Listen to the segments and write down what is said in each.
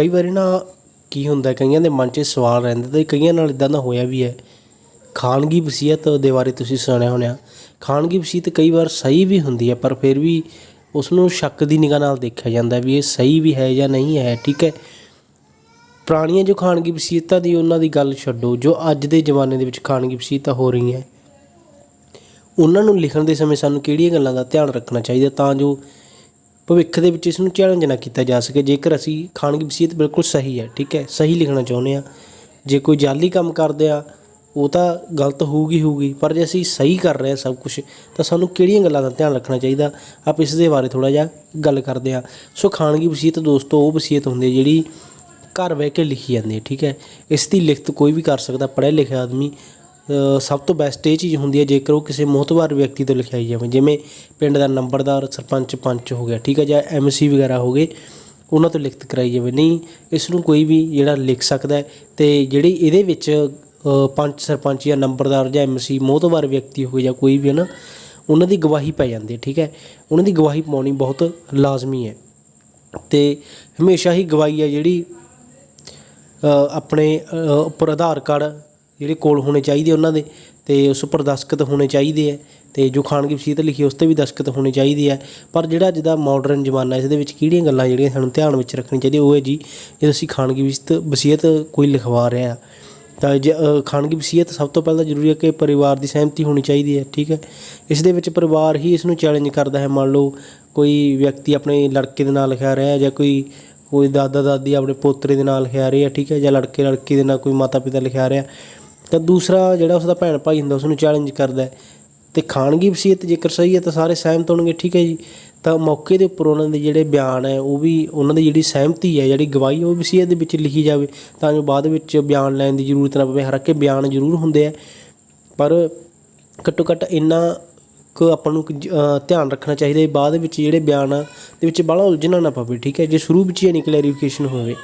ਕਈ ਵਾਰੀ ਨਾ ਕੀ ਹੁੰਦਾ, ਕਈਆਂ ਦੇ ਮਨ 'ਚ ਸਵਾਲ ਰਹਿੰਦਾ ਤੇ ਕਈਆਂ ਨਾਲ ਇਦਾਂ ਦਾ ਹੋਇਆ ਵੀ ਹੈ। ਖਾਨਗੀ ਵਸੀਅਤ ਦੇ ਬਾਰੇ ਤੁਸੀਂ ਸੁਣਿਆ ਹੋਣਾ ਖਾਨਗੀ ਵਸੀਅਤ ਕਈ ਵਾਰ ਸਹੀ ਵੀ ਹੁੰਦੀ ਹੈ, ਪਰ ਫਿਰ ਵੀ ਉਸ ਨੂੰ ਸ਼ੱਕ ਦੀ ਨਿਗਾਹ ਨਾਲ ਦੇਖਿਆ ਜਾਂਦਾ ਵੀ ਇਹ ਸਹੀ ਵੀ ਹੈ ਜਾਂ ਨਹੀਂ ਹੈ, ਠੀਕ ਹੈ? ਪੁਰਾਣੀਆਂ ਜੋ ਖਾਨਗੀ ਵਸੀਅਤਾਂ ਦੀ ਉਹਨਾਂ ਦੀ ਗੱਲ ਛੱਡੋ, ਜੋ ਅੱਜ ਦੇ ਜ਼ਮਾਨੇ ਦੇ ਵਿੱਚ ਖਾਨਗੀ ਵਸੀਅਤਾਂ ਹੋ ਰਹੀਆਂ। ਉਹਨਾਂ ਨੂੰ ਲਿਖਣ ਦੇ ਸਮੇਂ ਸਾਨੂੰ ਕਿਹੜੀਆਂ ਗੱਲਾਂ ਦਾ ਧਿਆਨ ਰੱਖਣਾ ਚਾਹੀਦਾ ਤਾਂ ਜੋ ਭਵਿੱਖ ਦੇ ਵਿੱਚ ਇਸ ਨੂੰ ਚੈਲੰਜ ਨਾ ਕੀਤਾ ਜਾ ਸਕੇ। ਜੇਕਰ ਅਸੀਂ ਖਾਨਗੀ ਵਸੀਅਤ ਬਿਲਕੁਲ ਸਹੀ ਹੈ, ਠੀਕ ਹੈ? ਸਹੀ ਲਿਖਣਾ ਚਾਹੁੰਦੇ ਆ ਜੇ ਕੋਈ ਜਾਲੀ ਕੰਮ ਕਰਦੇ ਆ, ਉਹ ਤਾਂ ਗਲਤ ਹੋਊਗੀ ਹੋਊਗੀ। ਪਰ ਜੇ ਅਸੀਂ ਸਹੀ ਕਰ ਰਹੇ ਆ ਸਭ ਕੁਝ ਤਾਂ ਸਾਨੂੰ ਕਿਹੜੀਆਂ ਗੱਲਾਂ ਦਾ ਧਿਆਨ ਰੱਖਣਾ ਚਾਹੀਦਾ? ਆਪ ਇਸ ਦੇ ਬਾਰੇ ਥੋੜਾ ਜਿਹਾ ਗੱਲ ਕਰਦੇ ਆ ਸੋ ਖਾਨਗੀ ਵਸੀਅਤ ਦੋਸਤੋ, ਉਹ ਵਸੀਅਤ ਹੁੰਦੀ ਹੈ ਜਿਹੜੀ ਘਰ ਬਹਿ ਕੇ ਲਿਖੀ ਜਾਂਦੀ ਹੈ, ਠੀਕ ਹੈ? ਇਸ ਦੀ ਲਿਖਤ ਕੋਈ ਵੀ ਕਰ ਸਕਦਾ, ਪੜ੍ਹਿਆ ਲਿਖਿਆ ਆਦਮੀ ਸਭ ਤੋਂ ਬੈਸਟ ਇਹ ਚੀਜ਼ ਹੁੰਦੀ ਹੈ ਜੇਕਰ ਉਹ ਕਿਸੇ ਮੋਹਤਵਾਰ ਵਿਅਕਤੀ ਤੋਂ ਲਿਖਾਈ ਜਾਵੇ, ਜਿਵੇਂ ਪਿੰਡ ਦਾ ਨੰਬਰਦਾਰ ਸਰਪੰਚ ਪੰਚ ਹੋ ਗਿਆ, ਠੀਕ ਹੈ, ਜਾਂ ਐਮਸੀ ਵਗੈਰਾ ਹੋ ਗਏ, ਉਹਨਾਂ ਤੋਂ ਲਿਖਤ ਕਰਾਈ ਜਾਵੇ। ਨਹੀਂ, ਇਸ ਨੂੰ ਕੋਈ ਵੀ ਜਿਹੜਾ ਲਿਖ ਸਕਦਾ ਹੈ ਤੇ ਜਿਹੜੀ ਇਹਦੇ ਵਿੱਚ ਪੰਚ ਸਰਪੰਚ ਜਾਂ ਨੰਬਰਦਾਰ ਜਾਂ ਐਮਸੀ ਮੋਹਤਵਾਰ ਵਿਅਕਤੀ ਹੋਵੇ ਜਾਂ ਕੋਈ ਵੀ ਹੈ ਨਾ, ਉਹਨਾਂ ਦੀ ਗਵਾਹੀ ਪੈ ਜਾਂਦੀ ਹੈ, ਠੀਕ ਹੈ। ਉਹਨਾਂ ਦੀ ਗਵਾਹੀ ਪਾਉਣੀ ਬਹੁਤ ਲਾਜ਼ਮੀ ਹੈ ਤੇ ਹਮੇਸ਼ਾ ਹੀ ਗਵਾਹੀ ਹੈ ਜਿਹੜੀ ਆਪਣੇ ਉੱਪਰ ਆਧਾਰ ਕਾਰਡ ਜਿਹੜੇ ਕੋਲ ਹੋਣੇ ਚਾਹੀਦੇ ਉਹਨਾਂ ਦੇ ਤੇ ਉਸ ਉੱਪਰ ਦਸਖਤ ਹੋਣੇ ਚਾਹੀਦੇ ਹੈ ਤੇ ਜੋ ਖਾਨਗੀ ਵਸੀਅਤ ਲਿਖੀ ਉਸ ਤੇ ਵੀ ਦਸਖਤ ਹੋਣੇ ਚਾਹੀਦੇ ਹੈ ਪਰ ਜਿਹੜਾ ਅੱਜ ਦਾ ਮਾਡਰਨ ਜ਼ਮਾਨਾ ਇਸ ਦੇ ਵਿੱਚ ਕਿਹੜੀਆਂ ਗੱਲਾਂ ਜਿਹੜੀਆਂ ਸਾਨੂੰ ਧਿਆਨ ਵਿੱਚ ਰੱਖਣੀ ਚਾਹੀਦੀ ਉਹ ਹੈ ਜੀ ਜਦੋਂ ਅਸੀਂ ਖਾਨਗੀ ਵਸੀਅਤ ਕੋਈ ਲਿਖਵਾ ਰਿਹਾ ਤਾਂ ਜੇ ਅ, ਖਾਨਗੀ ਵਸੀਅਤ ਸਭ ਤੋਂ ਪਹਿਲਾਂ ਜ਼ਰੂਰੀ ਹੈ ਕਿ ਪਰਿਵਾਰ ਦੀ ਸਹਿਮਤੀ ਹੋਣੀ ਚਾਹੀਦੀ ਹੈ ਠੀਕ ਹੈ। ਇਸ ਦੇ ਵਿੱਚ ਪਰਿਵਾਰ ਹੀ ਇਸ ਨੂੰ ਚੈਲੰਜ ਕਰਦਾ ਹੈ ਮੰਨ ਲਓ ਕੋਈ ਵਿਅਕਤੀ ਆਪਣੇ ਲੜਕੇ ਦੇ ਨਾਲ ਲਿਖਿਆ ਰਿਹਾ ਜਾਂ ਕੋਈ ਕੋਈ ਦਾਦਾ ਦਾਦੀ ਆਪਣੇ ਪੋਤਰੇ ਦੇ ਨਾਲ ਲਿਖਿਆ ਰਿਹਾ ਠੀਕ ਹੈ ਜਾਂ ਲੜਕੇ ਲੜਕੀ ਦੇ ਨਾਲ ਕੋਈ ਮਾਤਾ ਪਿਤਾ ਲਿਖਿਆ ਰਿਹਾ ਤਾਂ ਦੂਸਰਾ ਜਿਹੜਾ ਉਸਦਾ ਭੈਣ ਭਾਈ ਹੁੰਦਾ, ਉਸ ਨੂੰ ਚੈਲੰਜ ਕਰਦਾ ਹੈ। ਤੇ ਖਾਨਗੀ ਵਸੀਅਤ ਜੇਕਰ ਸਹੀ ਹੈ ਤਾਂ ਸਾਰੇ ਸਹਿਮਤ ਹੋਣਗੇ, ਠੀਕ ਹੈ ਜੀ। ਤਾਂ ਮੌਕੇ ਦੇ ਉੱਪਰ ਉਹਨਾਂ ਦੇ ਜਿਹੜੇ ਬਿਆਨ ਹੈ, ਉਹ ਵੀ ਉਹਨਾਂ ਦੀ ਜਿਹੜੀ ਸਹਿਮਤੀ ਹੈ, ਜਿਹੜੀ ਗਵਾਹੀ ਉਹ ਵਸੀਅਤ ਦੇ ਵਿੱਚ ਲਿਖੀ ਜਾਵੇ। ਤਾਂ ਜੋ ਬਾਅਦ ਵਿੱਚ ਬਿਆਨ ਲੈਣ ਦੀ ਜ਼ਰੂਰਤ ਨਾ ਪਵੇ ਹਾਲਾਂਕਿ ਬਿਆਨ ਜ਼ਰੂਰ ਹੁੰਦੇ ਆ। ਪਰ ਘੱਟੋ ਘੱਟ ਇੰਨਾ ਕੁ ਆਪਾਂ ਨੂੰ ਧਿਆਨ ਰੱਖਣਾ ਚਾਹੀਦਾ ਹੈ, ਬਾਅਦ ਵਿੱਚ ਜਿਹੜੇ ਬਿਆਨ ਆ ਦੇ ਵਿੱਚ ਬਾਹਲਾ ਉਲਝਣਾ ਨਾ ਪਵੇ, ਠੀਕ ਹੈ। ਜੇ ਸ਼ੁਰੂ ਵਿੱਚ ਹੀ ਨਹੀਂ ਕਲੈਰੀਫਿਕੇਸ਼ਨ ਹੋਵੇ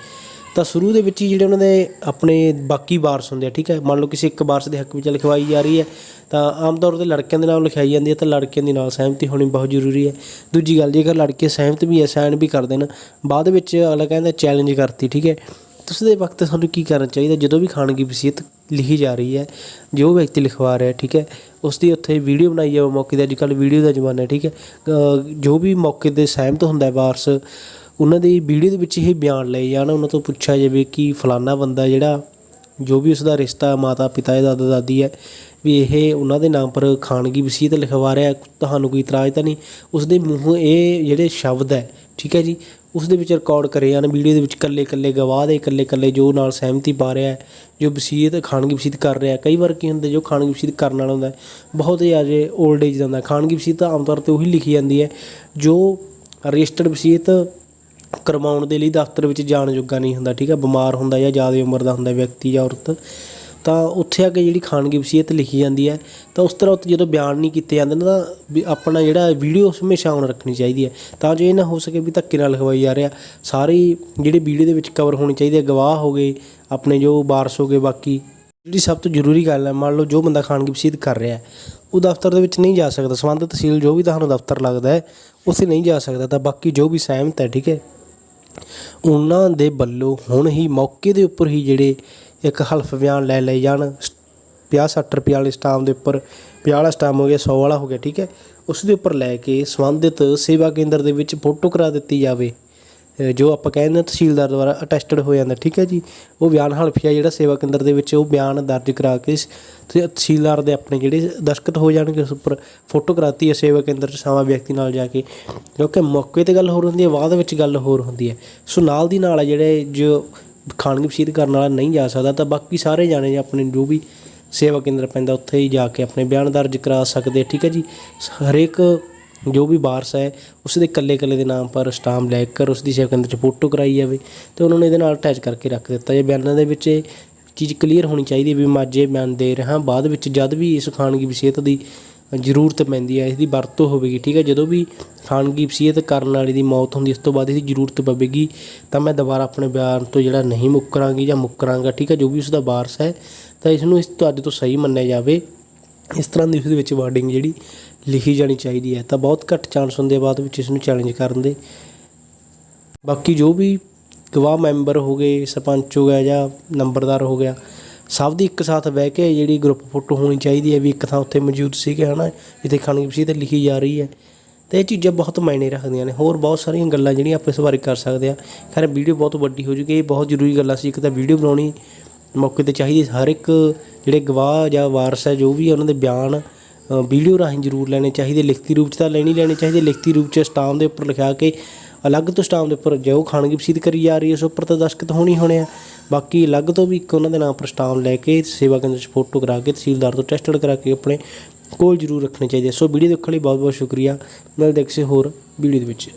ਤਾਂ ਸ਼ੁਰੂ ਦੇ ਵਿੱਚ ਹੀ ਜਿਹੜੇ ਉਹਨਾਂ ਦੇ ਆਪਣੇ ਬਾਕੀ ਵਾਰਸ ਹੁੰਦੇ ਆ, ਠੀਕ ਹੈ? ਮੰਨ ਲਓ ਕਿਸੇ ਇੱਕ ਵਾਰਸ ਦੇ ਹੱਕ ਵਿੱਚ ਲਿਖਵਾਈ ਜਾ ਰਹੀ ਹੈ, ਤਾਂ ਆਮ ਤੌਰ ਤੇ ਲੜਕਿਆਂ ਦੇ ਨਾਮ ਲਿਖਾਈ ਜਾਂਦੀ ਹੈ ਤਾਂ ਲੜਕਿਆਂ ਦੀ ਨਾਲ ਸਹਿਮਤੀ ਹੋਣੀ ਬਹੁਤ ਜ਼ਰੂਰੀ ਹੈ। ਦੂਜੀ ਗੱਲ ਜੇਕਰ ਲੜਕੇ ਸਹਿਮਤ ਵੀ ਹੈ ਸਾਈਨ ਵੀ ਕਰ ਦੇਣ ਬਾਅਦ ਵਿੱਚ ਅਗਲਾ ਕਹਿੰਦਾ ਚੈਲੰਜ ਕਰਤੀ, ਠੀਕ ਹੈ? ਤੁਸੀਂ ਦੇ ਵਕਤ ਸਾਨੂੰ ਕੀ ਕਰਨਾ ਚਾਹੀਦਾ? ਜਦੋਂ ਵੀ ਖਾਨਗੀ ਵਸੀਅਤ ਲਿਖੀ ਜਾ ਰਹੀ ਹੈ, ਜੋ ਵਿਅਕਤੀ ਲਿਖਵਾ ਰਿਹਾ, ਠੀਕ ਹੈ? ਉਸ ਦੀ ਉੱਥੇ ਵੀਡੀਓ ਬਣਾਈ ਜਾਵੇ, ਮੌਕੇ ਤੇ ਅੱਜ ਕੱਲ੍ਹ ਵੀਡੀਓ ਦਾ ਜ਼ਮਾਨਾ ਹੈ, ਠੀਕ ਹੈ? ਜੋ ਵੀ ਮੌਕੇ ਤੇ ਸਹਿਮਤ ਹੁੰਦਾ ਵਾਰਸ ਉਹਨਾਂ ਦੀ ਵੀਡੀਓ ਦੇ ਵਿੱਚ ਇਹ ਬਿਆਨ ਲਏ ਜਾਣ, ਉਹਨਾਂ ਤੋਂ ਪੁੱਛਿਆ ਜਾਵੇ ਕਿ ਫਲਾਨਾ ਬੰਦਾ ਜਿਹੜਾ, ਜੋ ਵੀ ਉਸਦਾ ਰਿਸ਼ਤਾ ਮਾਤਾ ਪਿਤਾ ਹੈ ਦਾਦਾ ਦਾਦੀ ਹੈ, ਵੀ ਇਹ ਉਹਨਾਂ ਦੇ ਨਾਮ ਪਰ ਖਾਨਗੀ ਵਸੀਅਤ ਲਿਖਵਾ ਰਿਹਾ ਤੁਹਾਨੂੰ ਕੋਈ ਇਤਰਾਜ਼ ਤਾਂ ਨਹੀਂ ਉਸ ਦੇ ਮੂੰਹੋਂ ਇਹ ਜਿਹੜੇ ਸ਼ਬਦ ਹੈ, ਠੀਕ ਹੈ ਜੀ ਉਸ ਦੇ ਵਿੱਚ ਰਿਕਾਰਡ ਕਰੇ ਜਾਣ, ਵੀਡੀਓ ਦੇ ਵਿੱਚ ਕੱਲੇ ਕੱਲੇ ਗਵਾਹ ਦੇ ਕੱਲੇ ਕੱਲੇ ਜੋ ਨਾਲ ਸਹਿਮਤੀ ਪਾ ਰਿਹਾ ਹੈ, ਜੋ ਵਸੀਅਤ, ਖਾਨਗੀ ਵਸੀਅਤ ਕਰ ਰਿਹਾ ਕਈ ਵਾਰ ਕੀ ਹੁੰਦਾ ਜੋ ਖਾਨਗੀ ਵਸੀਅਤ ਕਰਨ ਵਾਲਾ ਹੁੰਦਾ ਬਹੁਤ ਹੀ ਅਜੇ 올ਡ ਏਜ ਦਾ ਹੁੰਦਾ ਹੈ। ਖਾਨਗੀ ਵਸੀਅਤ ਆਮ ਤੌਰ ਤੇ ਉਹੀ ਲਿਖੀ ਜਾਂਦੀ ਹੈ, ਜੋ ਰਜਿਸਟਰਡ ਵਸੀਅਤ ਕਰਵਾਉਣ ਦੇ ਲਈ ਦਫ਼ਤਰ ਵਿੱਚ ਜਾਣ ਜੋਗਾ ਨਹੀਂ ਹੁੰਦਾ, ਠੀਕ ਹੈ ਬਿਮਾਰ ਹੁੰਦਾ ਜਾਂ ਜ਼ਿਆਦਾ ਉਮਰ ਦਾ ਹੁੰਦਾ ਵਿਅਕਤੀ ਜਾਂ ਔਰਤ, ਤਾਂ ਉੱਥੇ ਆ ਕੇ ਜਿਹੜੀ ਖਾਨਗੀ ਵਸੀਅਤ ਲਿਖੀ ਜਾਂਦੀ ਹੈ। ਤਾਂ ਉਸ ਤਰ੍ਹਾਂ ਉੱਥੇ ਜਦੋਂ ਬਿਆਨ ਨਹੀਂ ਕੀਤੇ ਜਾਂਦੇ, ਨਾ ਤਾਂ ਵੀ ਆਪਣਾ ਜਿਹੜਾ ਵੀਡੀਓ ਹਮੇਸ਼ਾ ਆਨ ਰੱਖਣੀ ਚਾਹੀਦੀ ਹੈ। ਤਾਂ ਜੋ ਇਹ ਨਾ ਹੋ ਸਕੇ ਵੀ ਧੱਕੇ ਨਾਲ ਲਿਖਵਾਈ ਜਾ ਰਿਹਾ, ਸਾਰੀ ਜਿਹੜੀ ਵੀਡੀਓ ਦੇ ਵਿੱਚ ਕਵਰ ਹੋਣੀ ਚਾਹੀਦੀ ਹੈ ਗਵਾਹ ਹੋ ਗਏ, ਆਪਣੇ ਜੋ ਵਾਰਸ ਹੋ ਗਏ ਬਾਕੀ, ਜਿਹੜੀ ਸਭ ਤੋਂ ਜ਼ਰੂਰੀ ਗੱਲ ਹੈ, ਮੰਨ ਲਓ ਜੋ ਬੰਦਾ ਖਾਨਗੀ ਵਸੀਅਤ ਕਰ ਰਿਹਾ ਉਹ ਦਫ਼ਤਰ ਦੇ ਵਿੱਚ ਨਹੀਂ ਜਾ ਸਕਦਾ। ਸੰਬੰਧਿਤ ਤਹਿਸੀਲ ਜੋ ਵੀ ਤੁਹਾਨੂੰ ਦਫ਼ਤਰ ਲੱਗਦਾ ਹੈ, ਉੱਥੇ ਨਹੀਂ ਜਾ ਸਕਦਾ, ਤਾਂ ਬਾਕੀ ਜੋ ਵੀ ਸਹਿਮਤ ਹੈ, ਠੀਕ ਹੈ? ਉਹਨਾਂ ਦੇ ਵੱਲੋਂ ਹੁਣ ਹੀ ਮੌਕੇ ਦੇ ਉੱਪਰ ਹੀ ਜਿਹੜੇ ਇੱਕ ਹਲਫ ਬਿਆਨ ਲੈ ਲਏ ਜਾਣ 50 60 ਰੁਪਏ ਵਾਲੇ ਸਟਾਮ ਦੇ ਉੱਪਰ 50 ਵਾਲਾ ਸਟਾਮ ਹੋ ਗਿਆ 100 ਵਾਲਾ ਹੋ ਗਿਆ, ਠੀਕ ਹੈ। ਉਸ ਦੇ ਉੱਪਰ ਲੈ ਕੇ ਸੰਬੰਧਿਤ ਸੇਵਾ ਕੇਂਦਰ ਦੇ ਵਿੱਚ ਫੋਟੋ ਕਰਾ ਦਿੱਤੀ ਜਾਵੇ। ਜੋ ਆਪਾਂ ਕਹਿੰਦੇ ਹਾਂ ਤਹਿਸੀਲਦਾਰ ਦੁਆਰਾ ਅਟੈਸਟਡ ਹੋ ਜਾਂਦਾ, ਠੀਕ ਹੈ ਜੀ? ਉਹ ਬਿਆਨ ਹਲਫੀਆ ਜਿਹੜਾ ਸੇਵਾ ਕੇਂਦਰ ਦੇ ਵਿੱਚ ਉਹ ਬਿਆਨ ਦਰਜ ਕਰਾ ਕੇ ਤਹਿਸੀਲਦਾਰ ਦੇ ਆਪਣੇ ਜਿਹੜੇ ਦਸਖਤ ਹੋ ਜਾਣਗੇ ਉਸ ਉੱਪਰ ਫੋਟੋ ਕਰਾਤੀ ਹੈ ਸੇਵਾ ਕੇਂਦਰ 'ਚ ਸਾਵਾ ਵਿਅਕਤੀ ਨਾਲ ਜਾ ਕੇ। ਕਿਉਂਕਿ ਮੌਕੇ ਤੇ ਗੱਲ ਹੋਰ ਹੁੰਦੀ ਹੈ, ਬਾਅਦ ਵਿੱਚ ਗੱਲ ਹੋਰ ਹੁੰਦੀ ਹੈ। ਸੋ ਨਾਲ ਦੀ ਨਾਲ ਜਿਹੜੇ ਜੋ ਖਾਨਗੀ ਵਸੀਅਤ ਕਰਨ ਵਾਲਾ ਨਹੀਂ ਜਾ ਸਕਦਾ, ਤਾਂ ਬਾਕੀ ਸਾਰੇ ਜਾਣੇ ਆਪਣੇ ਜੋ ਵੀ ਸੇਵਾ ਕੇਂਦਰ ਪੈਂਦਾ, ਉੱਥੇ ਹੀ ਜਾ ਕੇ ਆਪਣੇ ਬਿਆਨ ਦਰਜ ਕਰਾ ਸਕਦੇ ਠੀਕ ਹੈ ਜੀ? ਹਰੇਕ ਜੋ ਵੀ ਵਾਰਸ ਹੈ ਉਸ ਦੇ ਇਕੱਲੇ ਇਕੱਲੇ ਦੇ ਨਾਮ ਪਰ ਸਟਾਮ ਲੈ ਕਰ ਉਸ ਦੀ ਸੇਵਾ ਕੇਂਦਰ 'ਚ ਫੋਟੋ ਕਰਾਈ ਜਾਵੇ, ਤੇ ਉਹਨਾਂ ਨੇ ਇਹਦੇ ਨਾਲ ਅਟੈਚ ਕਰਕੇ ਰੱਖ ਦਿੱਤਾ ਜੇ ਬਿਆਨਾਂ ਦੇ ਵਿੱਚ ਇਹ ਚੀਜ਼ ਕਲੀਅਰ ਹੋਣੀ ਚਾਹੀਦੀ ਹੈ ਵੀ ਮੈਂ ਅੱਜ ਇਹ ਬਿਆਨ ਦੇ ਰਿਹਾ ਬਾਅਦ ਵਿੱਚ ਜਦ ਵੀ ਇਸ ਖਾਨਗੀ ਵਸੀਅਤ ਦੀ ਜ਼ਰੂਰਤ ਪੈਂਦੀ ਹੈ, ਇਸ ਦੀ ਵਰਤੋਂ ਹੋਵੇਗੀ, ਠੀਕ ਹੈ? ਜਦੋਂ ਵੀ ਖਾਨਗੀ ਵਸੀਅਤ ਕਰਨ ਵਾਲੇ ਦੀ ਮੌਤ ਹੁੰਦੀ ਉਸ ਤੋਂ ਬਾਅਦ ਇਹਦੀ ਜ਼ਰੂਰਤ ਪਵੇਗੀ, ਤਾਂ ਮੈਂ ਦੁਬਾਰਾ ਆਪਣੇ ਬਿਆਨ ਤੋਂ ਜਿਹੜਾ ਨਹੀਂ ਮੁੱਕਰਾਂਗੀ ਜਾਂ ਮੁੱਕਰਾਂਗਾ, ਠੀਕ ਹੈ? ਜੋ ਵੀ ਉਸ ਦਾ ਵਾਰਸ ਹੈ, ਤਾਂ ਇਸ ਨੂੰ ਇਸ ਤੋਂ ਅੱਜ ਤੋਂ ਸਹੀ ਮੰਨਿਆ ਜਾਵੇ। ਇਸ ਤਰ੍ਹਾਂ ਦੀ ਉਸ ਦੇ ਵਿੱਚ ਵਰਡਿੰਗ ਜਿਹੜੀ ਲਿਖੀ ਜਾਣੀ ਚਾਹੀਦੀ ਹੈ, ਤਾਂ ਬਹੁਤ ਘੱਟ ਚਾਂਸ ਹੁੰਦੇ ਆ ਬਾਅਦ ਵਿੱਚ ਇਸ ਨੂੰ ਚੈਲੰਜ ਕਰਨ ਦੇ। ਬਾਕੀ ਜੋ ਵੀ ਗਵਾਹ ਮੈਂਬਰ ਹੋ ਗਏ, ਸਰਪੰਚ ਹੋ ਗਿਆ ਜਾਂ ਨੰਬਰਦਾਰ ਹੋ ਗਿਆ, ਸਭ ਦੀ ਇੱਕ ਸਾਥ ਬਹਿ ਕੇ ਜਿਹੜੀ ਗਰੁੱਪ ਫੋਟੋ ਹੋਣੀ ਚਾਹੀਦੀ ਹੈ ਵੀ ਇੱਕ ਥਾਂ ਉੱਥੇ ਮੌਜੂਦ ਸੀਗੇ, ਹਨਾ, ਜਿੱਥੇ ਖਾਨਗੀ ਵਸੀਅਤ ਲਿਖੀ ਜਾ ਰਹੀ ਹੈ। ਤੇ ਇਹ ਚੀਜ਼ਾਂ ਬਹੁਤ ਮਾਇਨੇ ਰੱਖਦੀਆਂ ਨੇ। ਹੋਰ ਬਹੁਤ ਸਾਰੀਆਂ ਗੱਲਾਂ ਜਿਹੜੀਆਂ ਆਪਾਂ ਇਸ ਬਾਰੇ ਕਰ ਸਕਦੇ ਆ ਖੈਰ, ਵੀਡੀਓ ਬਹੁਤ ਵੱਡੀ ਹੋ ਜੂਗੀ ਇਹ ਬਹੁਤ ਜ਼ਰੂਰੀ ਗੱਲਾਂ ਸੀ। ਇੱਕ ਤਾਂ ਵੀਡੀਓ ਬਣਾਉਣੀ ਮੌਕੇ ਤੇ ਚਾਹੀਦੀ ਹਰ ਇੱਕ ਜਿਹੜੇ ਗਵਾਹ ਜਾਂ ਵਾਰਸ ਹੈ, ਜੋ ਵੀ ਉਹਨਾਂ ਦੇ ਬਿਆਨ ਵੀਡੀਓ ਰਾਹੀਂ ਜ਼ਰੂਰ ਲੈਣੇ ਚਾਹੀਦੇ। ਲਿਖਤੀ ਰੂਪ 'ਚ ਤਾਂ ਲੈਣੀ ਲੈਣੇ ਚਾਹੀਦੇ। ਲਿਖਤੀ ਰੂਪ 'ਚ ਸਟਾਮ ਦੇ ਉੱਪਰ ਲਿਖਾ ਕੇ ਅਲੱਗ ਤੋਂ ਸਟਾਮ ਦੇ ਉੱਪਰ ਜੋ ਖਾਣਗੀ ਵਸੀਅਤ ਕਰੀ ਜਾ ਰਹੀ ਹੈ, ਉਸ ਉੱਪਰ ਤਾਂ ਦਸਖਤ ਹੋਣੀ ਹੋਣੇ ਆ। ਬਾਕੀ ਅਲੱਗ ਤੋਂ ਵੀ ਇੱਕ ਉਹਨਾਂ ਦੇ ਨਾਮ ਪਰ ਸਟਾਮ ਲੈ ਕੇ, ਸੇਵਾ ਕੇਂਦਰ 'ਚ ਫੋਟੋ ਕਰਾ ਕੇ, ਤਹਿਸੀਲਦਾਰ ਤੋਂ ਟੈਸਟਡ ਕਰਾ ਕੇ ਆਪਣੇ ਕੋਲ ਜ਼ਰੂਰ ਰੱਖਣੇ ਚਾਹੀਦੇ। ਆ। ਸੋ ਵੀਡੀਓ ਦੇਖਣ ਲਈ ਬਹੁਤ ਬਹੁਤ ਸ਼ੁਕਰੀਆ। ਮਿਲਦੇ ਕਿਸੇ ਹੋਰ ਵੀਡੀਓ ਦੇ ਵਿੱਚ।